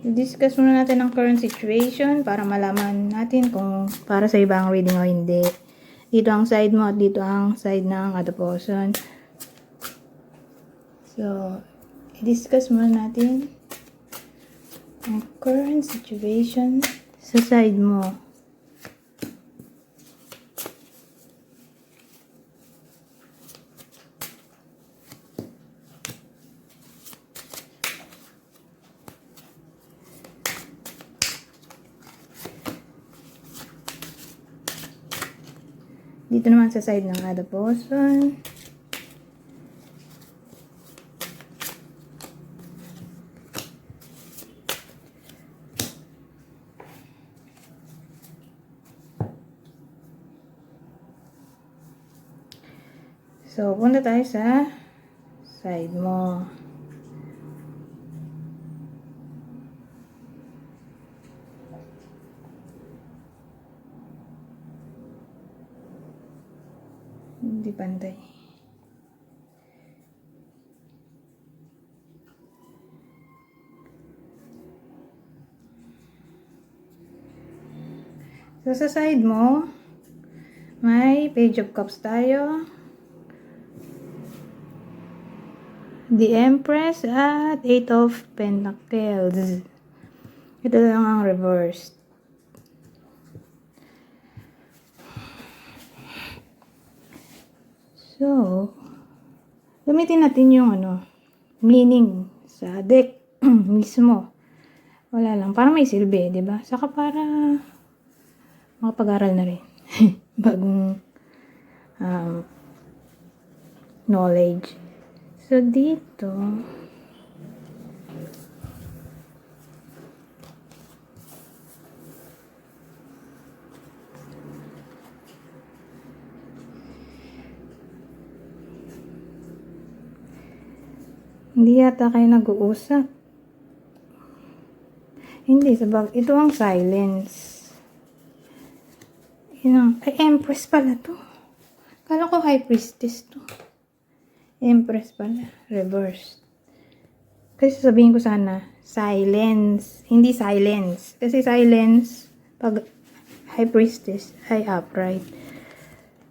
discuss muna natin ang current situation para malaman natin kung para sa iba ang reading o hindi. Dito ang side mo at dito ang side ng other. So, i-discuss muna natin ang current situation sa side mo. Dito naman sa side ng person. So, punta tayo sa side mo. Hindi pantay. So, sa side mo, may page of cups tayo. The Empress at Eight of Pentacles. Ito lang ang reversed. So, gamitin natin yung ano, meaning sa deck mismo. Wala lang. Para may silbi, di ba? Saka para makapag-aral na rin. Bagong um, knowledge. So, dito, hindi yata kayo nag-uusap. Hindi, sabag, ito ang silence. Yun ang, ay, Empress pala to. Kala ko High Priestess to. Empress pala. Reverse. Kasi sabihin ko sana, silence. Hindi silence. Kasi silence, pag High Priestess, ay upright.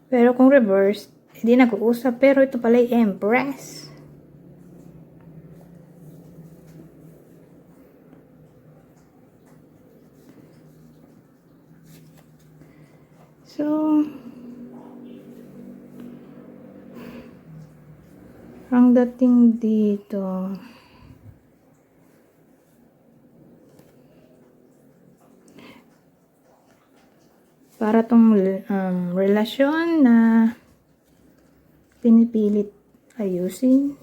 Pero kung reverse, hindi nag-uusap. Pero ito pala yung Empress. So, ang dating dito, para tong um, relasyon na pinipilit ayusin.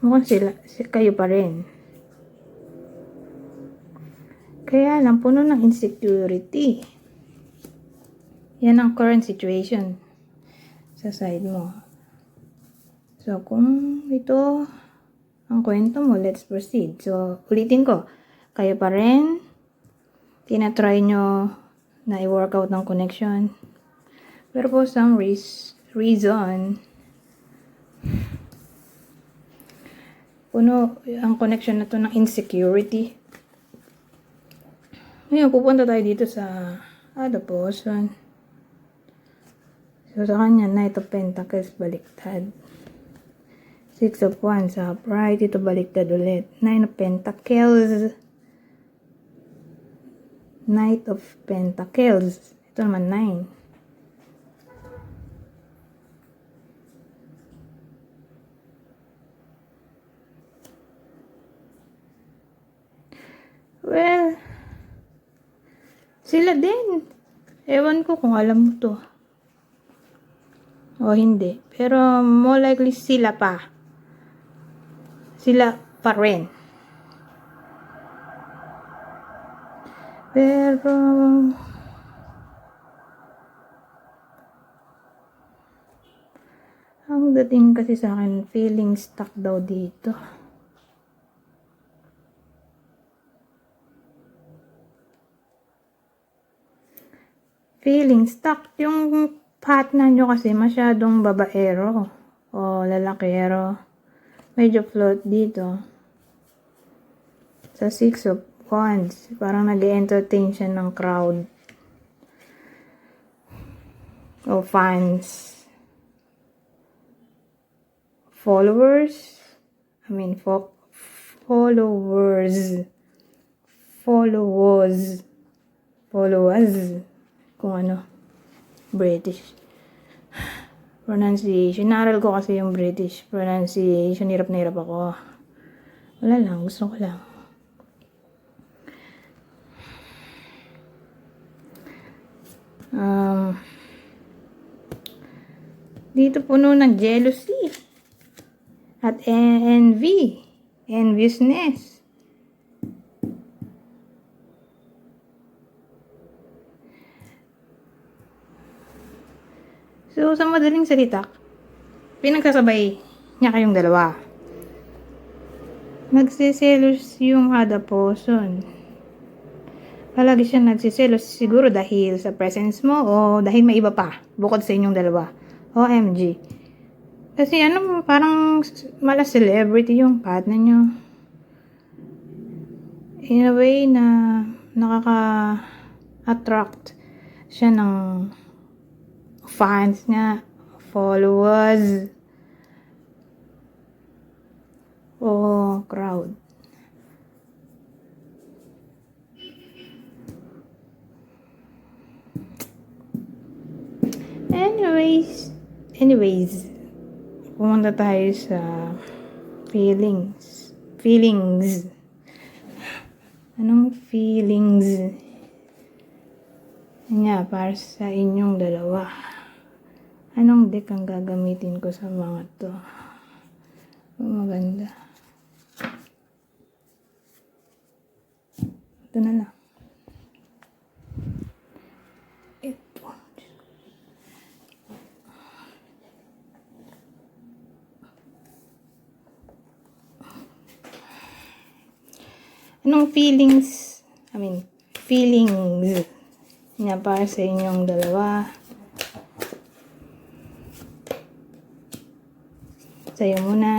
Mukhang sila, si- kayo pa rin. Kaya lang, puno ng insecurity. Yan ang current situation sa side mo. So, kung ito ang kwento mo, let's proceed. So, ulitin ko. Kayo pa rin, tinatry nyo na i-work out ng connection. Pero for some reas- reason, puno ang connection na to ng insecurity. Ngayon, pupunta tayo dito sa other person. So, sa kanya, Knight of Pentacles, baliktad. Six of Wands, upright. Ito, baliktad ulit. Nine of Pentacles. Knight of Pentacles. Ito naman, nine. Well, sila din. Ewan ko kung alam mo to. O hindi. Pero more likely sila pa. Sila pa rin. Pero ang dating kasi sa akin, feeling stuck daw dito. Feeling stuck. Yung partner nyo kasi masyadong babaero o lalakero. Medyo float dito. Sa Six of Wands, parang nag entertain siya ng crowd. O fans. Followers. I mean, fo- followers. Followers. Followers. Kung ano. British. Pronunciation. Naral ko kasi yung British pronunciation. Hirap na hirap ako. Wala lang. Gusto ko lang. Um, dito puno ng jealousy. At envy. Enviousness. So, sa madaling salita, pinagsasabay niya kayong dalawa. Nagsiselos yung person. Palagi siya nagsiselos siguro dahil sa presence mo o dahil may iba pa bukod sa inyong dalawa. OMG. Kasi ano, parang mala celebrity yung partner nyo. In a way na nakaka-attract siya ng fans niya, followers, o crowd. Anyways, anyways, pumunta tayo sa feelings. Feelings. Anong feelings niya para sa inyong dalawa? Anong deck ang gagamitin ko sa mga to? Maganda. Ito na lang. Ito. Anong feelings, I mean, feelings niya para sa inyong dalawa? Sa'yo muna.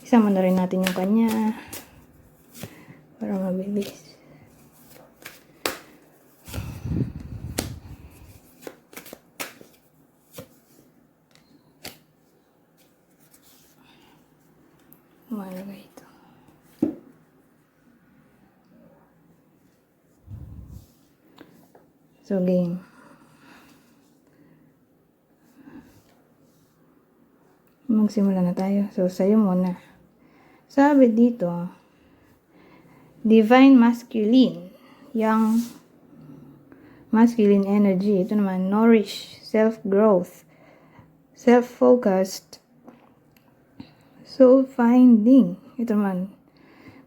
Isama na rin natin yung kanya. Para mabilis. Mahalaga ito. So, game. Magsimula na tayo. So, sa'yo muna. Sabi dito, Divine Masculine. Young masculine energy. Ito naman, nourish, self-growth, self-focused, soul finding. Ito naman,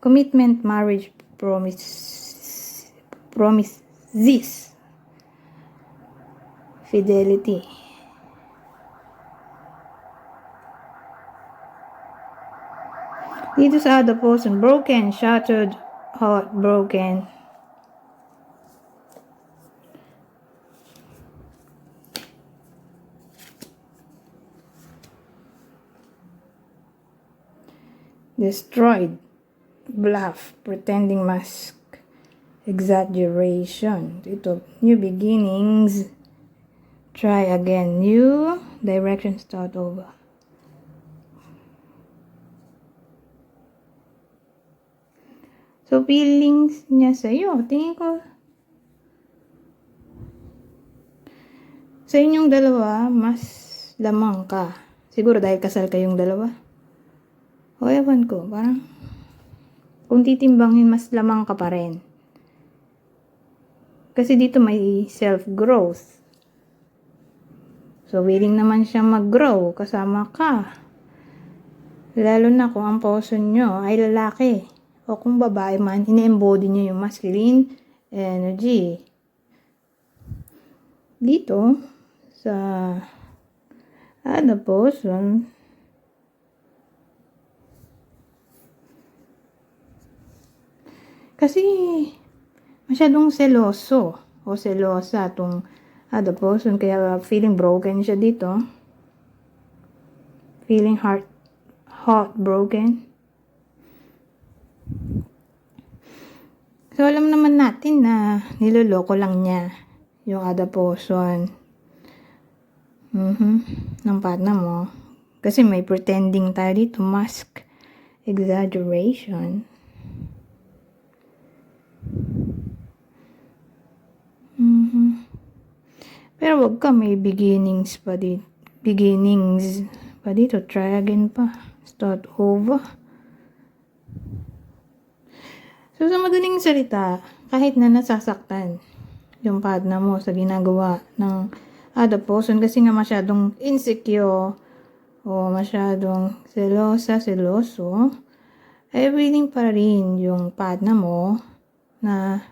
commitment, marriage, promise, promises, fidelity. Dito sa other person, broken, shattered, heartbroken. Destroyed, bluff, pretending mask, exaggeration. Ito, new beginnings, try again, new direction, start over. So, feelings niya sa'yo, tingin ko, sa inyong dalawa, mas lamang ka. Siguro dahil kasal kayong dalawa. O, ewan ko, parang, kung titimbangin, mas lamang ka pa rin. Kasi dito may self-growth. So, willing naman siya mag-grow kasama ka. Lalo na kung ang person nyo ay lalaki. O kung babae man, ine-embody niya yung masculine energy. Dito, sa other person, Kasi, masyadong seloso o selosa tong other person. Kaya feeling broken siya dito. Feeling heart, heartbroken. So, alam naman natin na niloloko lang niya yung other person. Mhm. Ng partner mo. Kasi may pretending tayo dito. Mask. Exaggeration. Pero wag ka, may beginnings pa dito. Beginnings pa dito. Try again pa. Start over. So, sa madaling salita, kahit na nasasaktan yung partner mo sa ginagawa ng other person kasi nga masyadong insecure o masyadong selosa, seloso, ay willing pa rin yung partner mo na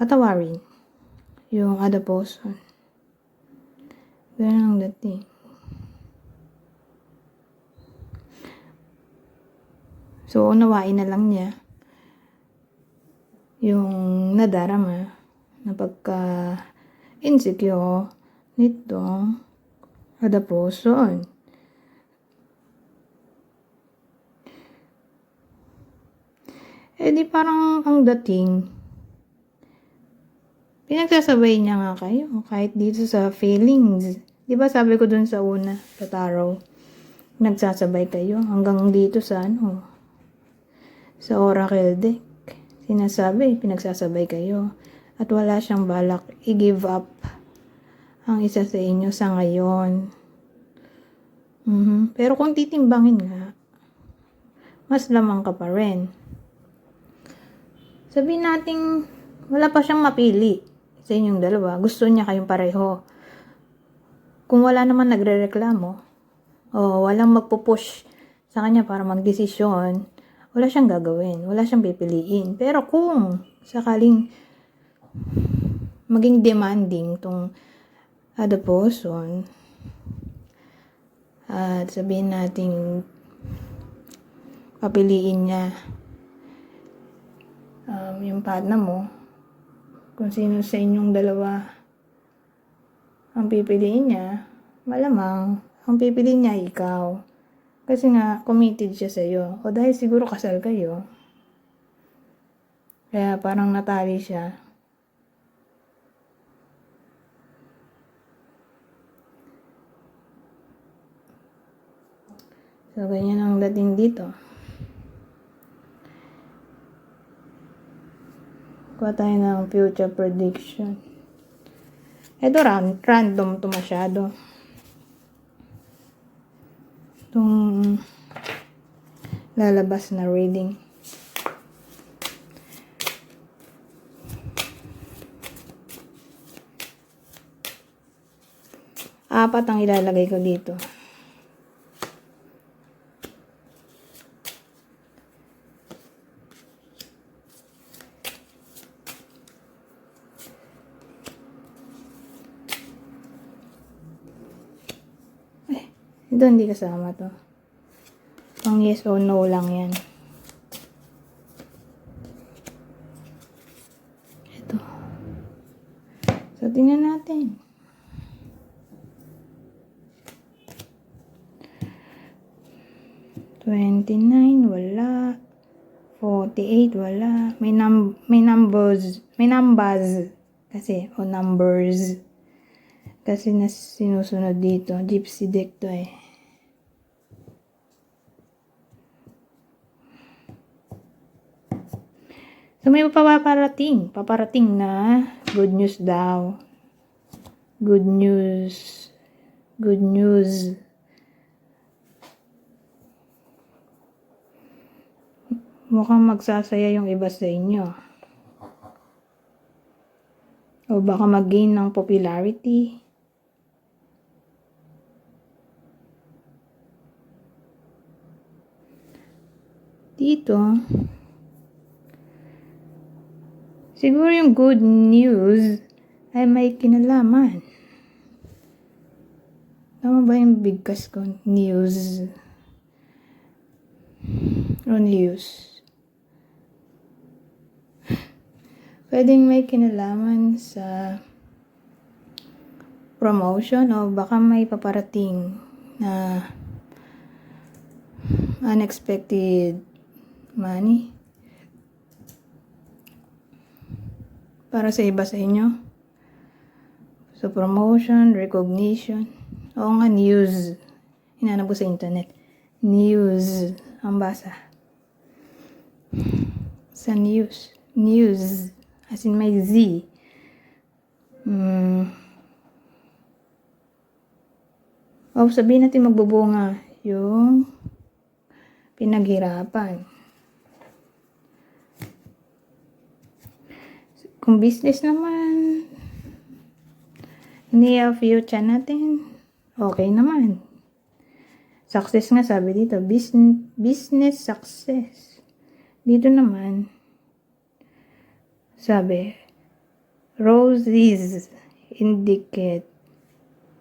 patawarin yung person. Ganun ang dating. So, unawain na lang niya yung nadarama na pagka insecure nito other person. Eh di parang ang dating, pinagsasabay niya nga kayo kahit dito sa feelings. Di ba sabi ko dun sa una, sa tarot, nagsasabay kayo hanggang dito sa ano, sa oracle deck. Sinasabi, pinagsasabay kayo. At wala siyang balak i-give up ang isa sa inyo sa ngayon. Mhm. Pero kung titimbangin nga, mas lamang ka pa rin. Sabihin natin, wala pa siyang mapili sa inyong dalawa. Gusto niya kayong pareho. Kung wala naman nagre-reklamo, o walang magpupush sa kanya para magdesisyon, wala siyang gagawin. Wala siyang pipiliin. Pero kung sakaling maging demanding tong other person, at sabihin natin papiliin niya um, yung partner mo kung sino sa inyong dalawa ang pipiliin niya malamang ang pipiliin niya ikaw. Kasi nga committed siya sa iyo o dahil siguro kasal kayo. Kaya parang natali siya. So, ganyan ang dating dito. Kuha tayo ng future prediction. Ito ran random to masyado. Itong lalabas na reading. Apat ang ilalagay ko dito. Ito hindi kasama to. Pang yes or no lang yan. Ito. So, tingnan natin. Twenty-nine, wala. Forty-eight, wala. May num may numbers, may numbers kasi o numbers. Kasi na sinusunod dito. Gypsy deck to eh. So may paparating. Paparating na good news daw. Good news. Good news. Mukhang magsasaya yung iba sa inyo. O baka mag-gain ng popularity. Dito, siguro yung good news ay may kinalaman. Tama ba yung bigkas ko? News. O news. pwedeng may kinalaman sa promotion o baka may paparating na unexpected money para sa iba sa inyo. So, promotion, recognition. Oo nga, news. Hinanap ko sa internet. News. Ang basa. Sa news. News. As in may Z. Hmm. O, sabihin natin magbubunga yung pinaghirapan. Kung business naman, near future natin, okay naman. Success nga sabi dito, business, business success. Dito naman, sabi, roses indicate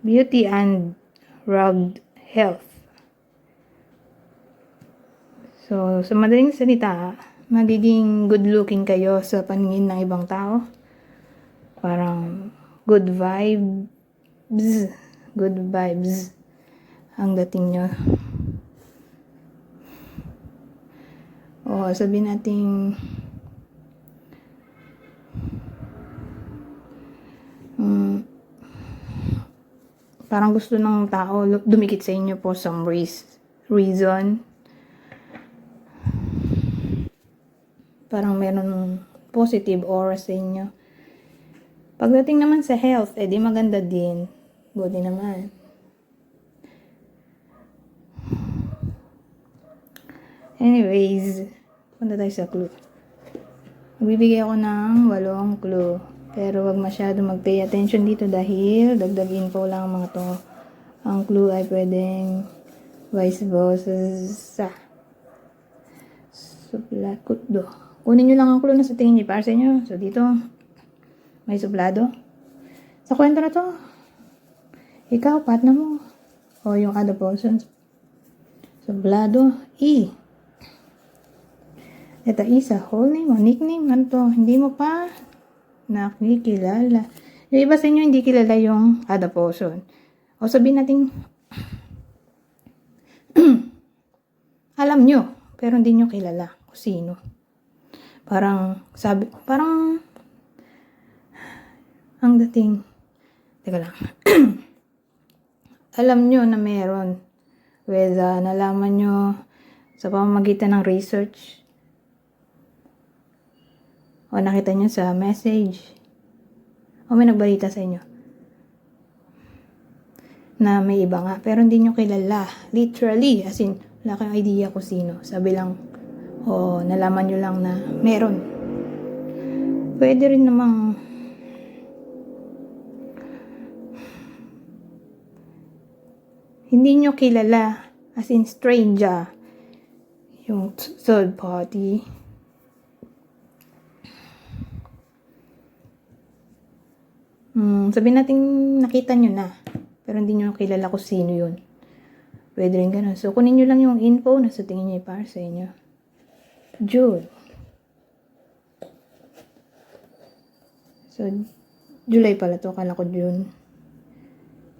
beauty and rugged health. So, sa madaling salita, magiging good looking kayo sa paningin ng ibang tao. Parang good vibes, good vibes ang dating nyo. O, sabihin natin, mm, parang gusto ng tao dumikit sa inyo for some reas- reason. Parang meron positive aura sa inyo. Pagdating naman sa health, eh di maganda din. Buti naman. Anyways, punta tayo sa clue. Magbibigay ako ng walong clue. Pero wag masyado mag-pay attention dito dahil dagdag info lang ang mga to. Ang clue ay pwedeng vice versa. Suplakot do. Kunin nyo lang ang clue na sa tingin nyo para sa inyo. So dito, may suplado. Sa kwento na to, ikaw, partner mo. O yung other person. Suplado. E. Ito isa, whole name o nickname. Ano to? Hindi mo pa nakikilala. Yung iba sa inyo hindi kilala yung other person. O sabihin natin, alam nyo, pero hindi nyo kilala kung sino. Parang, sabi, parang, ang dating, teka lang, alam nyo na meron, whether nalaman nyo sa pamamagitan ng research, o nakita nyo sa message, o may nagbalita sa inyo, na may iba nga, pero hindi nyo kilala. Literally, as in, wala kayong idea kung sino. Sabi lang, o nalaman nyo lang na meron. Pwede rin namang hindi nyo kilala, as in stranger, yung third party. Hmm, sabihin natin nakita nyo na, pero hindi nyo kilala kung sino yun. Pwede rin ganun. So, kunin nyo lang yung info na sa tingin nyo para sa inyo. June. So, July pala to. Kala ko June.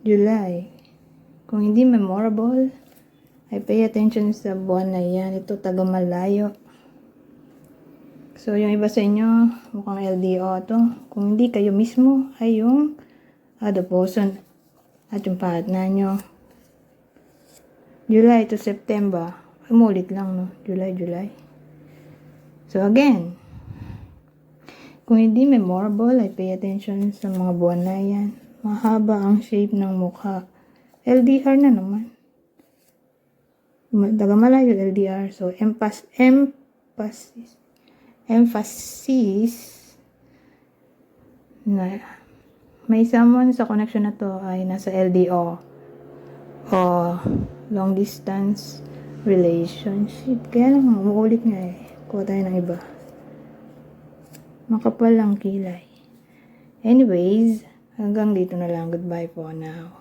July. Kung hindi memorable, ay pay attention sa buwan na yan. Ito, taga malayo. So, yung iba sa inyo, mukhang LDO to. Kung hindi kayo mismo, ay yung other person at yung partner nyo. July to September. Umulit lang, no? July, July. So, again, kung hindi memorable, ay pay attention sa mga buwan na yan. Mahaba ang shape ng mukha. LDR na naman. Ma- Taga malayo, LDR. So, emphas emphasis, emphasis na may someone sa connection na to ay nasa LDO o long distance relationship. Kaya lang, umuulit nga eh. Kuha tayo ng iba. Makapal ang kilay. Anyways, hanggang dito na lang. Goodbye for now.